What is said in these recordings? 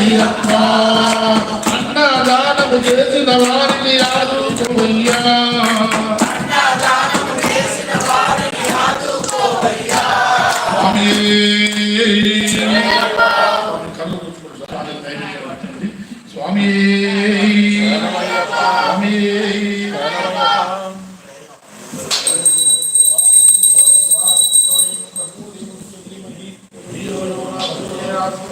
అన్నదానము చేసిన వారిని ఆదుకోవయ్యా. స్వామి. స్వామి.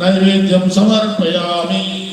நைவேத்தியம் சமர்ப்பயாமி.